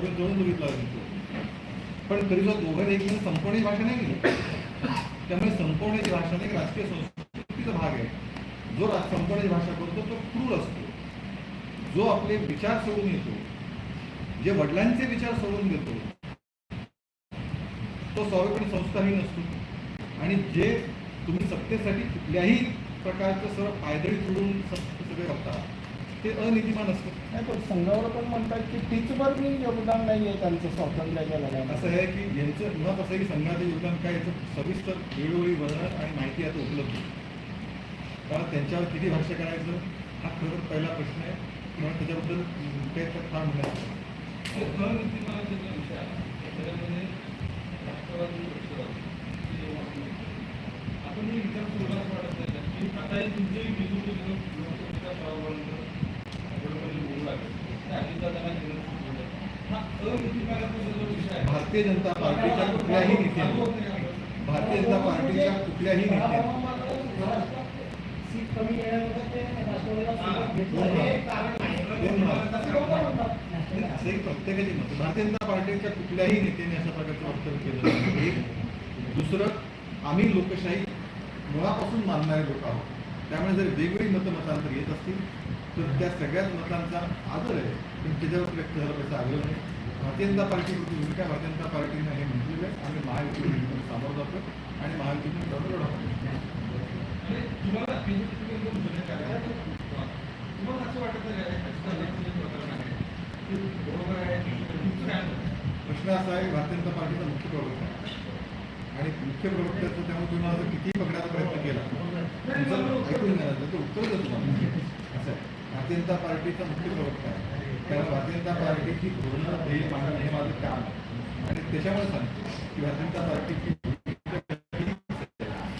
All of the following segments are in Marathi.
आपण जळून बघितला पण तरी सुद्धा दोघांनी एकमेकांना संपवण्याची भाषा नाही केली त्यामुळे संपवण्याची भाषा नाही राजकीय संस्कृतीचा भाग आहे. जो राज संपवण्याची भाषा करतो तो क्रूर असतो. जो आपले विचार सोडून येतो जे वडिलांचे विचार सोडून घेतो तो स्वाभाविकपणे संस्कारहीन नसतो आणि जे तुम्ही सत्तेसाठी कुठल्याही प्रकारचं सर्व पायदळी सोडून सगळे करता ते अनितिमान असतं नाही पण संघावर पण म्हणतात की टीचवर मी योगदान नाही आहे त्यांचं स्वातंत्र्याच्या लढ्यात असं आहे की यांचं मत असं आहे की संघाचं योगदान काय याचं सविस्तर वेळोवेळी वर्णन आणि माहिती आता उपलब्ध आहे. कारण त्यांच्यावर किती भाष्य करायचं हा खरं पहिला प्रश्न आहे किंवा त्याच्याबद्दल काही तर फार म्हणण्याचं ते अनितिमानाचा जो विषय आहे, त्याच्यामध्ये राष्ट्रवादी, हे. आपण हे विचार वाटत नाही का, आता हे तुमचेही बिंदू ते लोकसभेच्या प्रभावानंतर गडकरी बोलू लागले. ते अजितदादांना घेऊन सुरू झालं. हा अनितिमानाचा जो विषय आहे, भारतीय जनता पार्टीच्या कुठल्याही नेत्याने भारतीय जनता पार्टीच्या कुठल्याही नेत्याने. सीट प्रत्येकाची मत. भारतीय जनता पार्टीच्या कुठल्याही नेत्याने अशा प्रकारचं वक्तव्य केलं एक दुसरं आम्ही लोकशाही मुळापासून मानणारे लोक आहोत. त्यामुळे जर वेगवेगळी मतं मतांतर येत असतील तर त्या सगळ्याच मतांचा आदर आहे. पण त्याच्यावर व्यक्त झाला त्याचा आग्रह नाही. भारतीय जनता पार्टीची भूमिका भारतीय जनता पार्टीनं हे म्हटलेलं आहे? आम्ही महायुतीतून सामोरं जातो आणि महायुतीतून लढू? प्रश्न असा आहे भारतीय जनता पार्टीचा मुख्य प्रवक्ता आहे. आणि मुख्य प्रवक्त्याचं त्यामुळे तुम्ही माझा कितीही पकडायचा प्रयत्न केला ऐकून त्याचं उत्तर देतो असं आहे. भारतीय जनता पार्टीचा मुख्य प्रवक्ता त्या भारतीय जनता पार्टीची धोरणं ध्येय मांडणं हे माझं काम आणि त्याच्यामुळे सांगतो की भारतीय जनता पार्टीची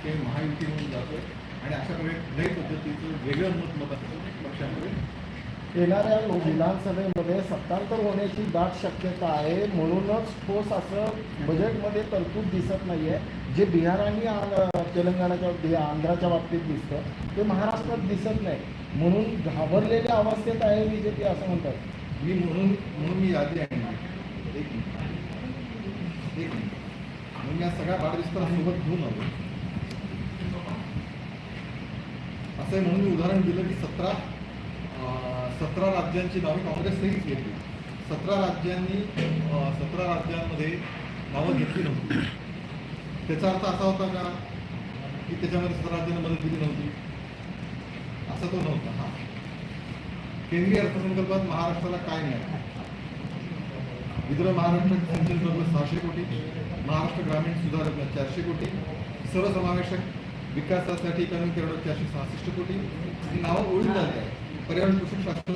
ते महायुती म्हणून जातो आणि अशा प्रकारे कुठल्याही पद्धतीचं वेगळं मत मत असतं पक्षामध्ये येणाऱ्या विधानसभेमध्ये सत्तांतर होण्याची दाट शक्यता आहे. म्हणूनच ठोस असं बजेटमध्ये तरतूद दिसत नाहीये. जे बिहार आणि तेलंगणाच्या आंध्राच्या बाबतीत दिसतं ते महाराष्ट्रात दिसत नाही. म्हणून घाबरलेल्या अवस्थेत आहे बीजेपी असं म्हणतात. मी म्हणून म्हणून मी यादी आणली एक मिनिट. एक मिनिट. म्हणून या सगळ्या वाढदिवसाला घेऊन आलो. असं म्हणून मी उदाहरण दिलं की सतरा सतरा राज्यांची नावे काँग्रेसनेही घेतली. सतरा राज्यांनी सतरा राज्यांमध्ये नावं घेतली नव्हती. त्याचा अर्थ असा होता का? की त्याच्यामध्ये सतरा राज्यांना मदत दिली नव्हती. असा तो नव्हता. हा. केंद्रीय अर्थसंकल्पात महाराष्ट्राला काय मिळालं? विदर्भ महाराष्ट्र सिंचन प्रकल्प सहाशे कोटी महाराष्ट्र ग्रामीण सुधारक चारशे कोटी सर्वसमावेशक विकासासाठी कमी करोड चारशे सहासष्ट कोटी. नावं ओळख झाली आहे पर्यावरण कृषी शास्त्र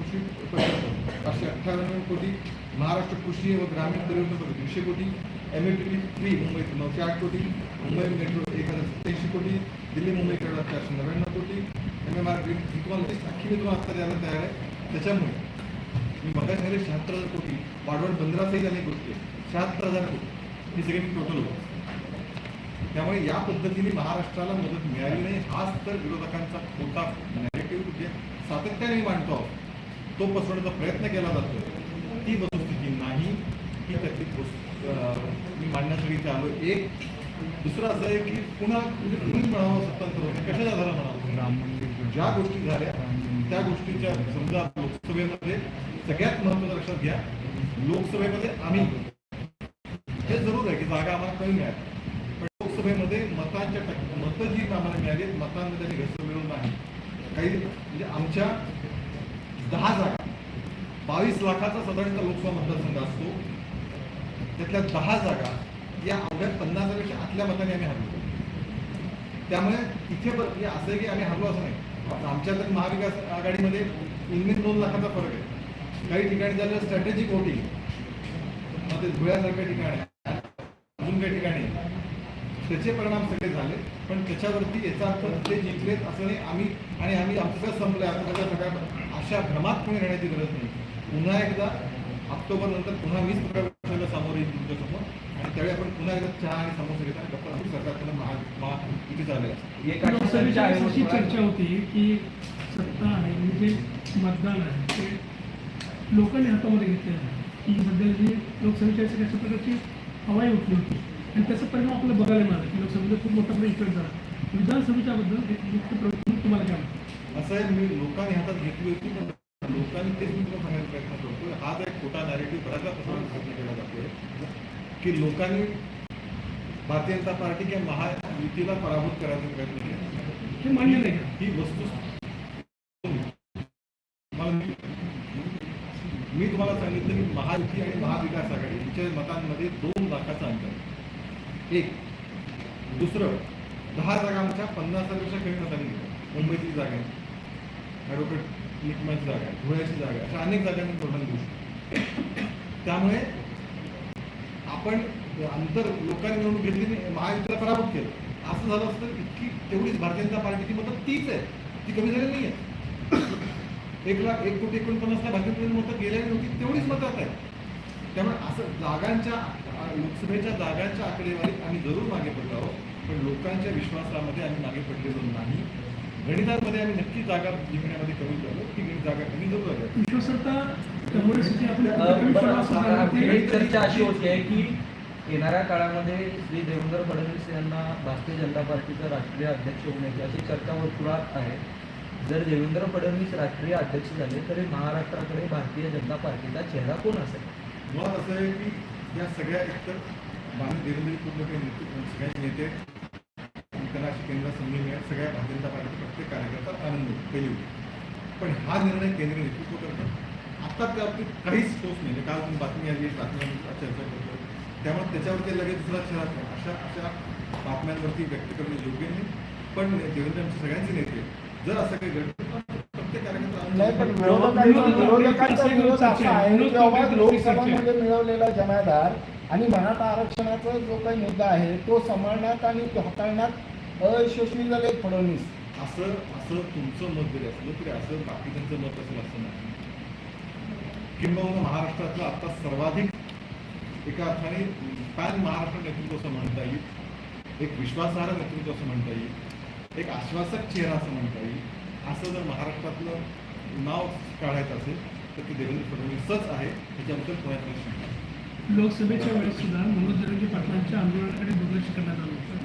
कृषी पाचशे अठ्ठावन्न कोटी महाराष्ट्र कृषी व ग्रामीण परिवर्तन प्रकल्प दीडशे कोटी एम ए टी थ्री मुंबईत नऊशे आठ कोटी मुंबई मेट्रो एक हजार सत्याऐंशी कोटी दिल्ली मुंबई करोड चारशे नव्याण्णव कोटी एम एम आर ग्रीन ही तुम्हाला अख्खी मी तुम्हाला आता द्यायला तयार आहे. त्याच्यामुळे मी बघायला झाले शहात्तर हजार कोटी वाढवण बंदरातही अनेक गोष्टी शहात्तर हजार कोटी. ही सगळी टोटल होतं. त्यामुळे या पद्धतीने महाराष्ट्राला मदत मिळाली नाही. हाच तर विरोधकांचा खोटा नॅरेटिव्ह जे सातत्याने मांडतो तो पसरवण्याचा प्रयत्न केला जातो ती वस्तुस्थिती नाही. ही त्यातली अं, मी मांडण्यासाठी आलो एक दुसरं असं आहे की पुन्हा म्हणजे कुणी म्हणावं सत्तांतर होणे कशाच्या झालं म्हणावं? ज्या गोष्टी झाल्या त्या गोष्टीच्या समजा लोकसभेमध्ये सगळ्यात महत्वाचं लक्षात घ्या लोकसभेमध्ये आम्ही हे जरूर आहे की जागा आम्हाला कमी मिळाली. पण लोकसभेमध्ये मतांच्या टक्के मतं जी आम्हाला मिळाली आहेत, मतांमध्ये त्यांनी मिळून नाही. काही म्हणजे आमच्या दहा जागा बावीस लाखाचा साधारणतः लोकसभा मतदारसंघ असतो. त्यातल्या दहा जागा या अवघ्या पन्नासापेक्षा आतल्या मताने आम्ही हरलो. त्यामुळे इथे पण हे असं आहे की आम्ही हरलो असं नाही. आमच्या तर महाविकास आघाडीमध्ये उन्नीस दोन लाखाचा फरक आहे. काही ठिकाणी झालं स्ट्रॅटेजिक वोटिंग मग ते धुळ्यासारख्या ठिकाणी अजून काही ठिकाणी. त्याचे परिणाम सगळे झाले पण त्याच्यावरती याचा अर्थ ते जिंकलेत असं नाही. आम्ही आणि आम्ही आमचं सगळं संपलं आता सगळ्या अशा भ्रमात कोणी राहण्याची गरज नाही. पुन्हा एकदा ऑक्टोबर नंतर पुन्हा वीस प्रकार सामोरे तुमच्यासमोर. त्यावेळी आपण पुन्हा एकदा चहा आणि समोसे घेता गप्पा सरकार पुन्हा महा महायुती चाललेलं आहे. लोकसभेच्या अशी चर्चा होती की सत्ता आहे म्हणजे मतदान आहे ते लोकांनी हातामध्ये घेतलेलं आहे. की सध्या जी लोकसभेच्या अशा प्रकारची हवाई उठली होती. आणि त्याचा परिणाम आपल्याला बघायला मिळाला की लोकसभेमध्ये खूप मोठा प्रमाणात इफेक्ट झाला. विधानसभेच्या बद्दल एक मुख्य प्रश्न तुम्हाला काय वाटतं? असं आहे मी लोकांनी हातात घेतली होती पण लोकांनी तेच मी तुला सांगायचा प्रयत्न करतोय. हा जो एक खोटा नॅरेटिव्ह बऱ्याचदा पसरवण्याचा प्रयत्न केला जातोय की लोकांनी भारतीय जनता पार्टी किंवा महायुतीला पराभूत करायचा प्रयत्न केला. हे मान्य नाही. ही वस्तू मी तुम्हाला सांगितलं की महायुती आणि महाविकास आघाडी यांच्या मतांमध्ये दोन लाखाचं अंतर आहे. एक दुसरं दहा जागांच्या पन्नासापेक्षा कमी मतांनी मुंबईची जागा आहे. ॲडव्होकेट निकमाची जागा आहे. धुळ्याची जागा अशा अनेक जागांनी तोडून घेऊ शकतो. त्यामुळे आपण अंतर लोकांनी निवडणूक घेतली नाही, महायुतीला पराभूत केलं. असं झालं असतं इतकी तेवढीच भारतीय जनता पार्टीची मतं तीच आहे. ती कमी झाली नाही आहे एक लाख एक कोटी एकोणपन्नासला भारतीय मतं गेल्या नव्हती तेवढीच मतं आता आहे त्यामुळे असं जागांच्या लोकसभेच्या जागांच्या आकडेवारीत आम्ही जरूर मागे पडलो आहोत पण लोकांच्या विश्वासामध्ये आम्ही मागे पडलेलो नाही. गणितांमध्ये आम्ही नक्की जागा जिंकण्यामध्ये कमी झालो ती गणित जागा कमी जरूर झाल्या विश्वासार्हता कम्युनिस्टची आपण अ, कमी बरं, विश्वास आता होता ते- ही चर्चा अशी होती आहे की येणाऱ्या काळामध्ये श्री देवेंद्र फडणवीस यांना भारतीय जनता पार्टीचा राष्ट्रीय अध्यक्ष होण्याची अशी चर्चा वर्तुळात आहे. जर देवेंद्र फडणवीस राष्ट्रीय अध्यक्ष झाले तर महाराष्ट्राकडे भारतीय जनता पार्टीचा चेहरा कोण असेल? मुळात असं आहे की या सगळ्या एकतर माननीय देवेंद्र नेते सगळ्या नेते त्यांना अशी केंद्र संधी मिळेल. सगळ्या भारतीय जनता पार्टीचे प्रत्येक कार्यकर्ता आनंद पहिली गोष्ट. पण हा निर्णय केंद्रीय नेतृत्व करतं आता त्या बाबतीत काहीच ठोस नाही. म्हणजे काल तुम्ही बातमी आली बातम्यांवर चर्चा करतो. त्यामुळे त्याच्यावरती लगेच दुसरा चेहरा नाही. अशा अशा बातम्यांवरती व्यक्त करणं योग्य नाही. पण देवेंद्र आमचे सगळ्यांचे नेते जर असं काही प्रत्येक कार्यकर्ता लोकसभामध्ये मिळवलेला जमादार आणि मराठा आरक्षणाचा जो काही मुद्दा आहे तो सांभाळण्यात आणि हाताळण्यात अयशस्वी झाले फडणवीस. असं असं तुमचं मत जरी असलं तरी असं बाकीच्यांचं मत असेल असं नाही किंबहुना महाराष्ट्रातलं आता सर्वाधिक एका अर्थाने पॅन महाराष्ट्र नेतृत्व असं म्हणता येईल एक विश्वासार्ह नेतृत्व असं म्हणता येईल एक आश्वासक चेहरा असं म्हणता येईल असं जर महाराष्ट्रातलं नाव काढायचं असेल तर ते देवेंद्र फडणवीसच आहे त्याच्याबद्दल नाही. लोकसभेच्या वेळेस सुद्धा मनोज जरंगे पाटलांच्या आंदोलनाकडे दुर्लक्ष करण्यात आलं होतं.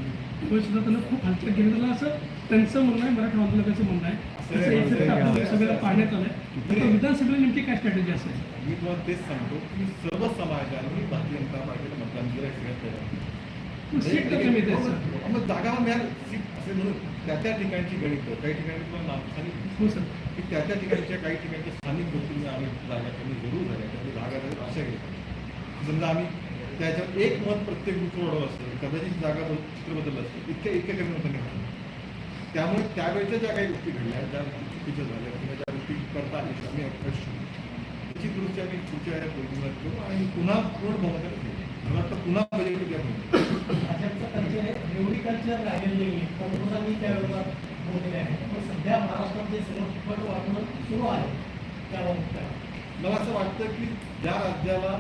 त्यावेळेस सुद्धा त्यांना खूप हलक्यात घेण्यात आलं असं त्यांचं म्हणणं आहे मराठा आंदोलकाचं म्हणणं आहे. त्याचा आपल्या लोकसभेला पाहण्यात आलाय. तर विधानसभेला नेमकी काय स्ट्रॅटेजी असेल? मी तुम्हाला तेच सांगतो की सर्व समाजाने भारतीय जनता पार्टीला मतदान केलं सगळ्यात. सीट तर कमी सर मग जागा मिळाल. सीट असे म्हणून त्या त्या ठिकाणची गणित काही ठिकाणी तुम्हाला नाव सांगितलं हो सर. की त्या त्या ठिकाणच्या काही ठिकाणच्या स्थानिक गोष्टींना आम्ही जागा कमी जरूर झाल्या त्यातली जागा झाली आशा घेतो समजा आम्ही त्याच्यात एक मत प्रत्येक बूथ वाढवलं असतं. कदाचित जागा चित्र बदललं असतं. इतक्या इतक्या कमी मतांनी झालं त्यामुळे त्यावेळेच्या ज्या काही गोष्टी घडल्या ज्या गोष्टी चुकीच्या झाल्या किंवा ज्या गोष्टी करता आल्या आम्ही अपयश. त्याची दुरुस्ती आम्ही पुढच्या परिपूर्ण करू आणि पुन्हा पूर्ण बहुमतात घेऊ. मला वाटतं पुन्हा बजेट द्या म्हणून. भाजपचं कल्चर एवढी कल्चर राहिलेली नाही. पंतप्रधानांनी त्यावेळेला बोललेले आहे. पण सध्या फुकट सुरू आहे त्याबाबत? मला असं वाटतं की ज्या राज्याला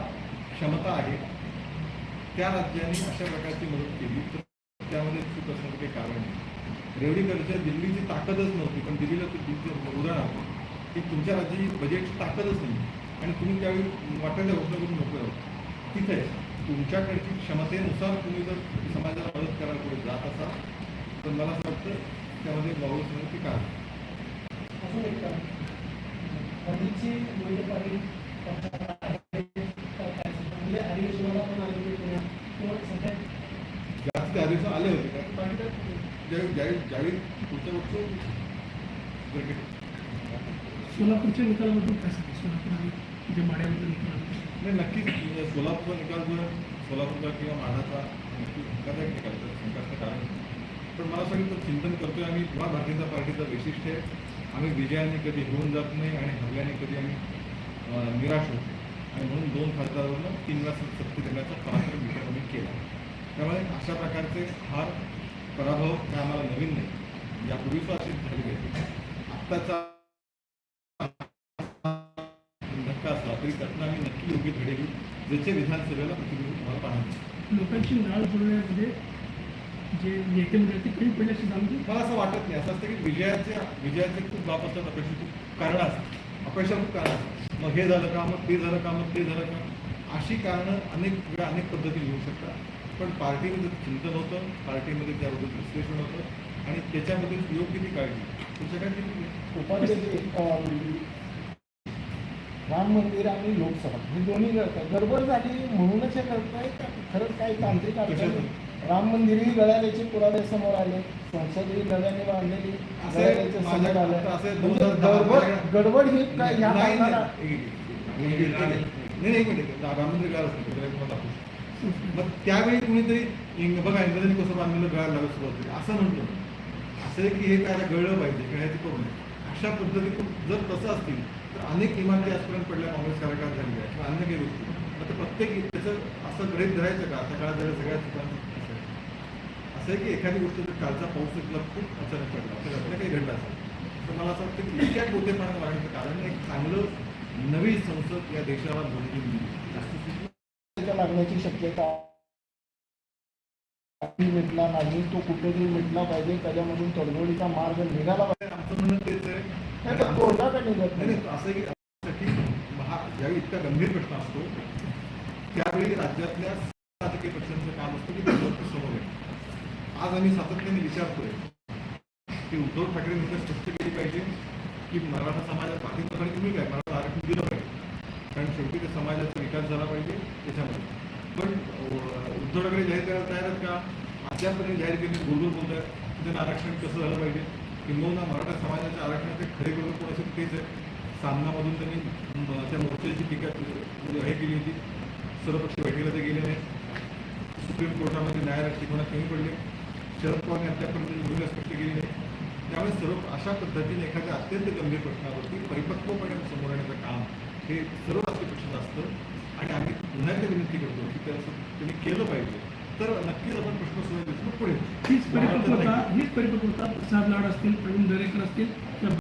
क्षमता आहे त्या राज्याने अशा प्रकारची मदत केली तर त्यामध्ये चूक असण्याचं काही कारण नाही. रेवडीकरच्या दिल्लीची ताकदच नव्हती पण दिल्लीला ते उदाहरण आहे. की तुमच्या राज्याची बजेटची ताकदच नाही. आणि तुम्ही त्यावेळी वाटायला घोषणा करून मोकळे तिथे तुमच्याकडची क्षमतेनुसार तुम्ही जर समाजाला मदत करायला पुढे जात असाल तर मला असं वाटतं त्यामध्ये वावरू समजून की काय अजून एक कारण. मोदींची मोहिते पाटील पक्षात आहे. तर काय सांगता? म्हणजे अधिवेशनाला पण आले होते पुण्यात. किंवा सध्या जास्त अधिवेशन आले होते कारण पार्टी काय ज्यावेळी ज्यावेळी पुढच्या वर्ष सोलापूरच्या निकालाबद्दल काय सांगा सोलापूर जे माड्याबद्दल निकाल. नाही नक्कीच. म्हणजे सोलापूरचा निकाल जर सोलापूरचा किंवा माढाचा नक्की धोकादायक निकाल तर शंकाचं कारण. पण मला सांगितलं चिंतन करतोय आम्ही पुन्हा भारतीय जनता पार्टीचं वैशिष्ट्य आहे. आम्ही विजयाने कधी होऊन जात नाही आणि हरल्याने कधी आम्ही निराश होतो आणि म्हणून दोन खासदारांना तीन वेळा सत्य देण्याचा पराक्रम विचार आम्ही केला. त्यामुळे अशा प्रकारचे हार पराभव हे आम्हाला नवीन नाही. यापूर्वी सुद्धा असेच झालेले आहेत आत्ताचा धक्का असला तरी त्यातनं आम्ही नक्की योग्य धडे घेऊ ज्याचे विधानसभेला प्रतिनिधी तुम्हाला पाहणार. लोकांची नाळ जुळण्यामध्ये जे नेते म्हणजे ते कमी पडल्याची जाणवते मला असं वाटत नाही. असं असतं की विजयाचे विजयाचे खूप लाभ असतात. अपेक्षा खूप कारण असतात. अपेक्षा खूप कारण असतात. मग हे झालं का? मग ते झालं का? मग ते झालं का? अशी कारणं अनेक वेळा अनेक पद्धतीने येऊ शकतात. पण पार्टीमध्ये चिंतन होतं पार्टीमध्ये त्याबद्दल विश्लेषण होतं आणि त्याच्यामध्ये योग्य ती काळजी ही. उपाध्यक्ष राम मंदिर आणि लोकसभा हे दोन्ही करतात गडबड झाली म्हणूनच हे करताय खरंच काही तांत्रिक अडचणी राम मंदिरही गळाल्याचे पुरावे समोर आले संसदही नव्याने बांधलेली असं गळाल्याचे माझ्या- समोर आले आता असं म्हणजे 2010 गडबड गडबड ही काय नाही, एक मिनिट. राम मंदिर काय असतं मग त्यावेळी कुणीतरी बघा इंग्रजांनी कसं बांधलेलं गळायला लागलं सुरुवात केली असं म्हटलं असं आहे की हे काय गळलं पाहिजे किंवा ते करू नये अशा पद्धतीतून जर तसं असतील तर अनेक इमारती आजपर्यंत पडल्या काँग्रेस कार्यकाळात झालेल्या आहेत किंवा अन्य काही गोष्टी. आता प्रत्येक त्याचं असं गृहित धरायचं का? आता काळात झालं सगळ्या ठिकाणी असं आहे. की एखादी गोष्ट जर कालचा पाऊस इथला खूप अचानक पडला तर घटना काही घडलं असेल. तर मला असं वाटतं की इतक्या गोतेपणा वाढण्याचं कारण एक चांगलं नवी संसद या देशाला बनवून दिली. लागण्याची शक्यता मिटला नाही. तो कुठेतरी मिटला पाहिजे. त्याच्यामधून तडजोडीचा मार्ग निघाला पाहिजे. आमचं म्हणणं तेच आहे. का निघत नाही असं की ज्यावेळी इतका गंभीर प्रश्न असतो त्यावेळी राज्यातल्या राजकीय पक्षांचं काम असतं की ते गोष्ट समोर आहे आज आम्ही सातत्याने विचारतोय की उद्धव ठाकरे स्पष्ट केली पाहिजे की मराठा समाजात पाठिंबा तुम्ही काय? मराठा आरक्षण दिलं पाहिजे. कारण शेवटी ते समाजाचा विकास झाला पाहिजे त्याच्यामध्ये. पण उद्धव ठाकरे जाहीर करायला तयार आहेत का? अद्यापर्यंत जाहीर केली गोलगोल बोलत आहेत. त्यांना आरक्षण कसं झालं पाहिजे? किंबहुना मराठा समाजाच्या आरक्षणाचे खरे करून कोण असेल तेच आहे. सामनामधून त्यांनी त्या मोर्चाची टीका म्हणजे हे केली होती. सर्वपक्षीय बैठकीला ते गेले नाही सुप्रीम कोर्टामध्ये न्यायालयाची शिकवण्यात कमी पडले. शरद पवार अद्यापर्यंत भूमिका स्पष्ट केली नाही त्यामुळे सर्व अशा पद्धतीने एखाद्या अत्यंत गंभीर प्रश्नावरती परिपक्वपणे समोर येण्याचं काम हे सर्व राजकीय पक्षाचं असतं आणि आम्ही पुन्हा एकदा विनंती करतो की त्याचं त्यांनी केलं पाहिजे. तर नक्कीच आपण प्रश्न सोडवण्यात पुढे हीच परिपक्वता हीच परिपक्वता प्रसाद लाड असतील प्रवीण दरेकर असतील